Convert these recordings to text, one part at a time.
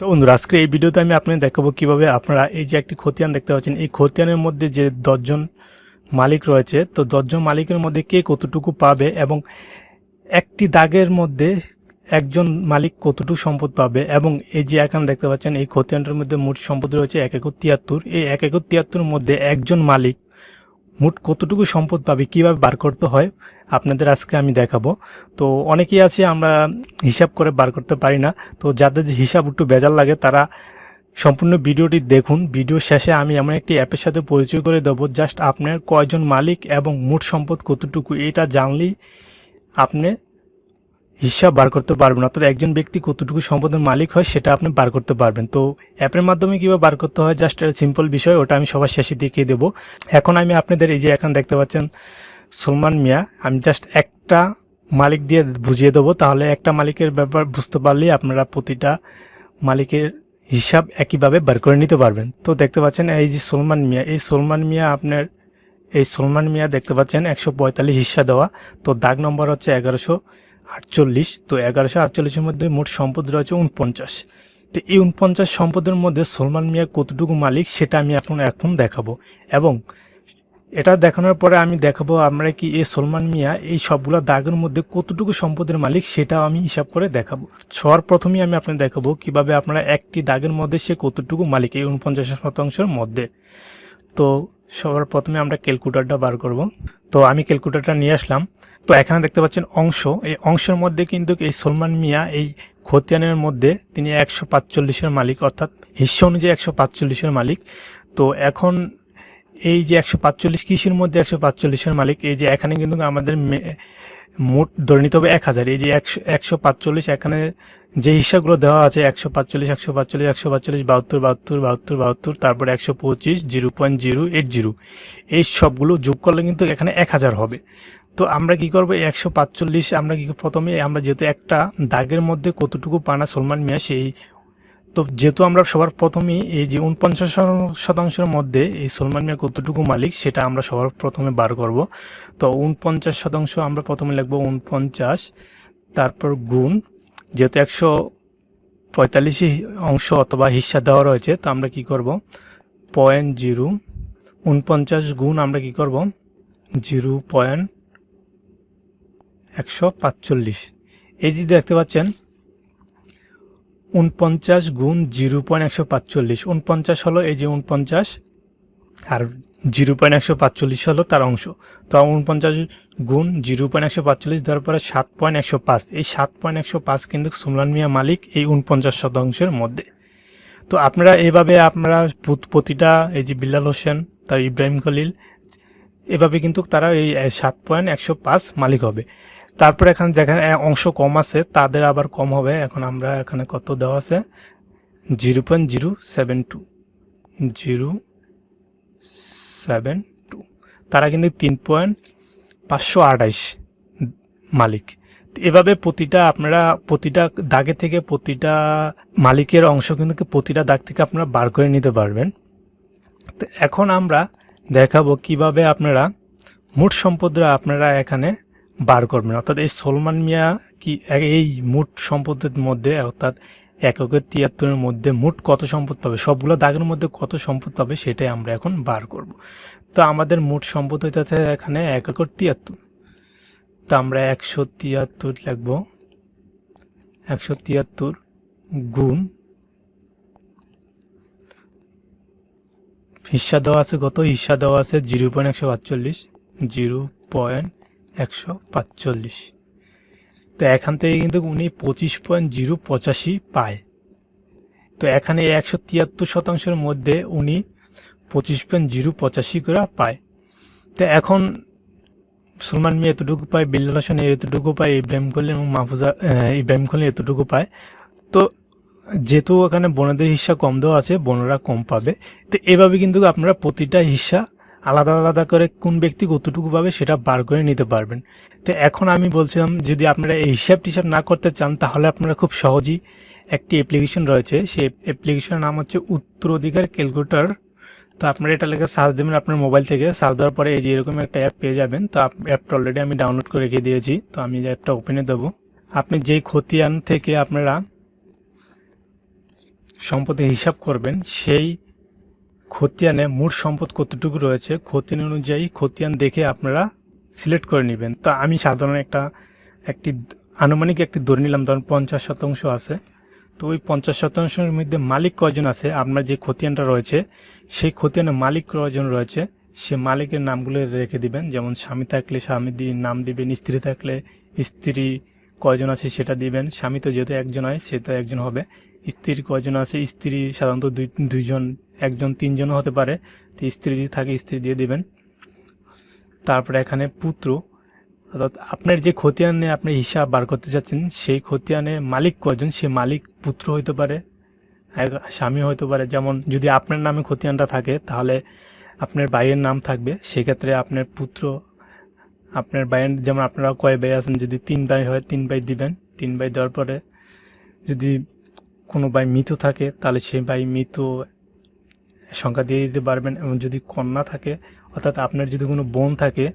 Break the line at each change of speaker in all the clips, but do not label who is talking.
তো বন্ধুরা আজকে এই ভিডিওতে আমি আপনাদের দেখাবো কীভাবে আপনারা এই যে একটি খতিয়ান দেখতে পাচ্ছেন, এই খতিয়ানের মধ্যে যে দশজন মালিক রয়েছে, তো দশজন মালিকের মধ্যে কে কতটুকু পাবে এবং একটি দাগের মধ্যে একজন মালিক কতটুকু সম্পদ পাবে এবং এই যে এখানে দেখতে পাচ্ছেন, এই খতিয়ানটার মধ্যে মোট সম্পদ রয়েছে এক একর তিয়াত্তর এই এক একর তিয়াত্তরের মধ্যে একজন মালিক মোট কতটুকু সম্পদ পাবে, কীভাবে বার করতে হয়, আপনাদের আজকে আমি দেখাবো। তো অনেকেই আছে, আমরা হিসাব করে বার করতে পারি না। তো যাদের যে হিসাব একটু বেজাল লাগে, তারা সম্পূর্ণ ভিডিওটি দেখুন। ভিডিও শেষে আমি এমন একটি অ্যাপের সাথে পরিচয় করে দেবো। জাস্ট আপনার কয়জন মালিক এবং মোট সম্পদ কতটুকু, এটা জানলেই আপনি হিসাব বার করতে পারবেন, অর্থাৎ একজন ব্যক্তি কতটুকু সম্পদের মালিক হয় সেটা আপনি বার করতে পারবেন। তো অ্যাপের মাধ্যমে কীভাবে বার করতে হয় জাস্ট একটা সিম্পল বিষয়, ওটা আমি সবার শেষে দেখিয়ে দেবো। এখন আমি আপনাদের এই যে এখন দেখতে পাচ্ছেন, সলমান মিয়া, আমি জাস্ট একটা মালিক দিয়ে বুঝিয়ে দেবো। তাহলে একটা মালিকের ব্যাপার বুঝতে পারলেই আপনারা প্রতিটা মালিকের হিসাব একইভাবে বার করে নিতে পারবেন। তো দেখতে পাচ্ছেন, এই যে সলমান মিয়া, এই সলমান মিয়া আপনার, এই সলমান মিয়া দেখতে পাচ্ছেন, একশো পঁয়তাল্লিশ হিস্সা দেওয়া। তো দাগ নম্বর হচ্ছে এগারোশো আটচল্লিশ, তো এগারোশো আটচল্লিশের মধ্যে মোট সম্পদ রয়েছে উনপঞ্চাশ তো এই উনপঞ্চাশ সম্পদের মধ্যে সলমান মিয়া কতটুকু মালিক সেটা আমি এখন এখন দেখাবো। এবং এটা দেখানোর পরে আমি দেখাবো আমরা কি এই সলমান মিয়া এই সবগুলো দাগের মধ্যে কতটুকু সম্পদের মালিক সেটা আমি হিসাব করে দেখাবো। সবার প্রথমেই আমি আপনাকে দেখাবো কীভাবে আপনারা একটি দাগের মধ্যে সে কতটুকু মালিক এই উনপঞ্চাশ শতাংশের মধ্যে। তো সবার প্রথমে আমরা ক্যালকুলেটারটা বার করব। তো আমি ক্যালকুলেটারটা নিয়ে আসলাম। তো এখানে দেখতে পাচ্ছেন অংশ। এই অংশের মধ্যে কিন্তু এই সলমান মিয়া, এই খতিয়ানের মধ্যে তিনি একশো পাঁচচল্লিশের মালিক, অর্থাৎ হিস্য অনুযায়ী একশো পাঁচচল্লিশের মালিক। তো এখন এই যে একশো পাঁচচল্লিশ, কৃষির মধ্যে একশো পাঁচচল্লিশের মালিক, এই যে এখানে কিন্তু আমাদের মোট ধরে নিতে হবে এক হাজার। এই যে একশো একশো পাঁচচল্লিশ, এখানে যে হিসাবগুলো দেওয়া আছে, একশো পাঁচচল্লিশ একশো পাঁচচল্লিশ একশো পাঁচচল্লিশ, বাহাত্তর বাহাত্তর বাহাত্তর বাহাত্তর, তারপরে একশো পঁচিশ, zero point zero, eight zero. এই সবগুলো যোগ করলে কিন্তু এখানে এক হাজার হবে। তো আমরা কি করব একশো পাঁচচল্লিশ আমরা কি প্রথমে আমরা যেহেতু একটা দাগের মধ্যে কতটুকু পানা সলমান মিয়া, সেই তো যেহেতু আমরা সবার প্রথমেই এই যে উনপঞ্চাশ শতাংশের মধ্যে এই সলমান মিয়া কতটুকু মালিক, সেটা আমরা সবার প্রথমে বার করব। তো উনপঞ্চাশ শতাংশ আমরা প্রথমে লিখব উনপঞ্চাশ, তারপর গুণ। যেহেতু একশো পঁয়তাল্লিশ অংশ অথবা হিস্সা দেওয়া রয়েছে, তো আমরা কি করব? Point zero. উনপঞ্চাশ গুণ আমরা কি করব? জিরো পয়েন্ট একশো পাঁচচল্লিশ। এই যে দেখতে পাচ্ছেন উনপঞ্চাশ গুণ জিরো পয়েন্ট একশো পাঁচচল্লিশ। উনপঞ্চাশ হলো এই যে উনপঞ্চাশ আর জিরো পয়েন্ট একশো পাঁচচল্লিশ হলো তার অংশ। তো উনপঞ্চাশ গুণ জিরো পয়েন্ট একশো পাঁচচল্লিশ দেওয়ার পরে সাত পয়েন্ট একশো পাঁচ। এই সাত পয়েন্ট একশো পাঁচ কিন্তু সুমলান মিয়া মালিক এই উনপঞ্চাশ শতাংশের মধ্যে। তো আপনারা এভাবে আপনারা প্রত- প্রতিটা এই যে বিল্লাল হোসেন, তার ইব্রাহিম খলিল, এভাবে কিন্তু তারা এই সাত পয়েন্ট একশো পাঁচ মালিক হবে। তারপর এখানে যেখানে অংশ কম আছে, তাদের আবার কম হবে। এখন আমরা এখানে কত দেওয়া আছে? Zero point zero seven two. Zero seven two. তারা কিন্তু তিন পয়েন্ট পাঁচশো আঠাইশ মালিক। এভাবে প্রতিটা আপনারা, প্রতিটা দাগে থেকে প্রতিটা মালিকের অংশ কিন্তু প্রতিটা দাগ থেকে আপনারা বার করে নিতে পারবেন। তো এখন আমরা দেখাবো কীভাবে আপনারা মোট সম্পদরা আপনারা এখানে বার করবেন। অর্থাৎ এই সলমান মিয়া কি এই মোট সম্পদের মধ্যে, অর্থাৎ এককের তিয়াত্তরের মধ্যে মোট কত সম্পদ পাবে, সবগুলো দাগের মধ্যে কত সম্পদ পাবে সেটাই আমরা এখন বার করব। তো আমাদের মোট সম্পদ হইতেছে এখানে এক একর তিয়াত্তর। তো আমরা একশো তিয়াত্তর লিখব। একশো তিয়াত্তর গুণ হিস্সা দেওয়া আছে কত? হিস্সা দেওয়া আছে জিরো পয়েন্ট একশো পাঁচচল্লিশ জিরো পয়েন্ট একশো পাঁচচল্লিশ। তো এখান থেকে কিন্তু উনি পঁচিশ পয়েন্ট জিরো পঁচাশি পায়। তো এখানে একশো তিয়াত্তর শতাংশের মধ্যে উনি পঁচিশ পয়েন্ট জিরো পঁচাশি করে পায়। তো এখন সুলমান মিয়া এতটুকু পায়, বিল্লাল হোসেন এতটুকু পায়, ইব্রাহিম খলিল এবং মাহফুজা ইব্রাহিম খলিল এতটুকু পায়। তো যেহেতু ওখানে বোনদের হিস্সা কম দেওয়া আছে, বোনরা কম পাবে। তো এভাবে কিন্তু আপনারা প্রতিটা হিস্সা আলাদা আলাদা করে কোন ব্যক্তি কতটুকু পাবে সেটা বার করে নিতে পারবেন। তো এখন আমি বলছিলাম, যদি আপনারা এই হিসাব টিসাব না করতে চান, তাহলে আপনারা খুব সহজেই একটি অ্যাপ্লিকেশন রয়েছে। সেই অ্যাপ্লিকেশনের নাম হচ্ছে উত্তরাধিকার ক্যালকুলেটর। তো আপনারা এটা লেখা সার্চ দেবেন আপনার মোবাইল থেকে। সার্চ দেওয়ার পরে এই যে এরকম একটা অ্যাপ পেয়ে যাবেন। তো অ্যাপটা অলরেডি আমি ডাউনলোড করে রেখে দিয়েছি। তো আমি অ্যাপটা ওপেনে দেবো। আপনি যেই খতিয়ান থেকে আপনারা সম্পদের হিসাব করবেন, সেই খতিয়ানে মোট সম্পদ কতটুকু রয়েছে, খতিয়ান অনুযায়ী খতিয়ান দেখে আপনারা সিলেক্ট করে নেবেন। তো আমি সাধারণ একটা, একটি আনুমানিক একটি ধরে নিলাম, ধরুন পঞ্চাশ শতাংশ আছে। তো ওই পঞ্চাশ শতাংশের মধ্যে মালিক কয়জন আছে? আপনার যে খতিয়ানটা রয়েছে, সেই খতিয়ানের মালিক কয়জন রয়েছে? সে মালিকের নামগুলো রেখে দিবেন, যেমন স্বামী থাকলে স্বামী নাম দিবেন, স্ত্রী থাকলে স্ত্রী, কয়জন আছে সেটা দিবেন। স্বামী তো যেহেতু একজন হয়, সে তো একজন হবে। স্ত্রী কয়জন আছে? স্ত্রী সাধারণত দুই, দুইজন, একজন তিনজনও হতে পারে। তো স্ত্রী যদি থাকে, স্ত্রী দিয়ে দিবেন। তারপরে এখানে পুত্র। অর্থাৎ আপনার যে খতিয়ানে আপনি হিসাব বার করতে চাচ্ছেন সেই খতিয়ানে মালিক কয়জন? সে মালিক পুত্র হইতে পারে স্বামী হইতে পারে। যেমন যদি আপনার নামে খতিয়ানটা থাকে, তাহলে আপনার ভাইয়ের নাম থাকবে। সেক্ষেত্রে আপনার পুত্র, আপনার ভাইয়ের, যেমন আপনারা কয় ভাই আছেন, যদি তিন ভাই হয়, তিন ভাই দিবেন। তিন ভাই দেওয়ার পরে যদি কোনো ভাই মৃত থাকে, তাহলে সেই ভাই মৃত সংখ্যা দিয়ে দিতে পারবেন। এবং যদি কন্যা থাকে, অর্থাৎ আপনার যদি কোনো বোন থাকে,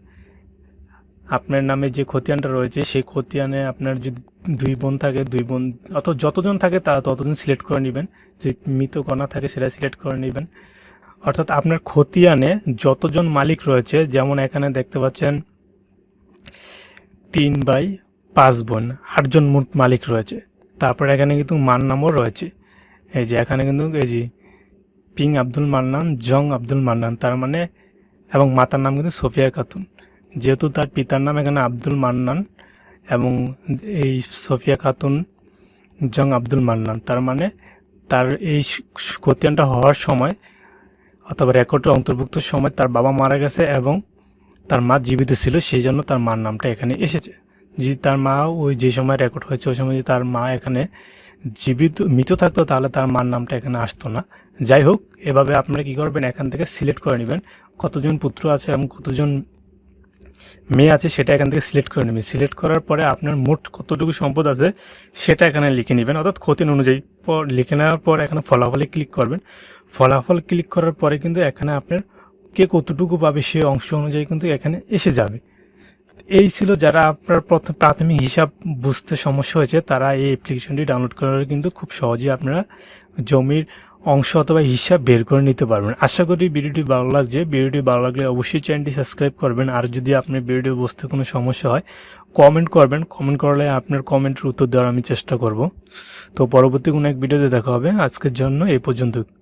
আপনার নামে যে খতিয়ানটা রয়েছে, সেই খতিয়ানে আপনার যদি দুই বোন থাকে, দুই বোন অত যতজন থাকে, তারা ততজন সিলেক্ট করে নেবেন। যে মৃত কন্যা থাকে, সেটা সিলেক্ট করে নেবেন। অর্থাৎ আপনার খতিয়ানে যতজন মালিক রয়েছে, যেমন এখানে দেখতে পাচ্ছেন, তিন বাই পাঁচ বোন, আটজন মোট মালিক রয়েছে। তারপর এখানে কিন্তু মান নামও রয়েছে। এই যে এখানে কিন্তু এই যে পিং আব্দুল মান্নান, জং আব্দুল মান্নান, তার মানে এবং মাতার নাম কিন্তু সোফিয়া খাতুন। যেহেতু তার পিতার নাম এখানে আব্দুল মান্নান এবং এই সোফিয়া খাতুন, জং আব্দুল মান্নান, তার মানে তার এই খতিয়ানটা হওয়ার সময় অথবা রেকর্ডে অন্তর্ভুক্ত সময় তার বাবা মারা গেছে এবং তার মা জীবিত ছিল, সেই জন্য তার মার নামটা এখানে এসেছে। যদি তার মা ওই যে সময় রেকর্ড হয়েছে, ওই সময় যদি তার মা এখানে জীবিত, মৃত থাকতো, তাহলে তার মার নামটা এখানে আসতো না। যাই হোক, এভাবে আপনারা কী করবেন? এখান থেকে সিলেক্ট করে নেবেন। কতজন পুত্র আছে এবং কতজন মেয়ে আছে সেটা এখান থেকে সিলেক্ট করে নেবেন। সিলেক্ট করার পরে আপনার মোট কতটুকু সম্পদ আছে সেটা এখানে লিখে নেবেন। অর্থাৎ খতিয়ান অনুযায়ী পর লিখে নেওয়ার পর এখানে ফলাফলে ক্লিক করবেন। ফলাফল ক্লিক করার পরে কিন্তু এখানে আপনার কে কতটুকু পাবে সেই অংশ অনুযায়ী কিন্তু এখানে এসে যাবে। এই ছিল যারা আপনার প্রথম প্রাথমিক হিসাব বুঝতে সমস্যা হয়েছে, তারা এই অ্যাপ্লিকেশনটি ডাউনলোড করার কিন্তু খুব সহজেই আপনারা জমির অংশ অথবা হিসাব বের করে নিতে পারবেন। আশা করি ভিডিওটি ভালো লাগছে। ভিডিওটি ভালো লাগলে অবশ্যই চ্যানেলটি সাবস্ক্রাইব করবেন। আর যদি আপনার ভিডিও বুঝতে কোনো সমস্যা হয় কমেন্ট করবেন। কমেন্ট করলে আপনার কমেন্টের উত্তর দেওয়ার আমি চেষ্টা করব। তো পরবর্তী কোনো এক ভিডিওতে দেখা হবে। আজকের জন্য এই পর্যন্ত।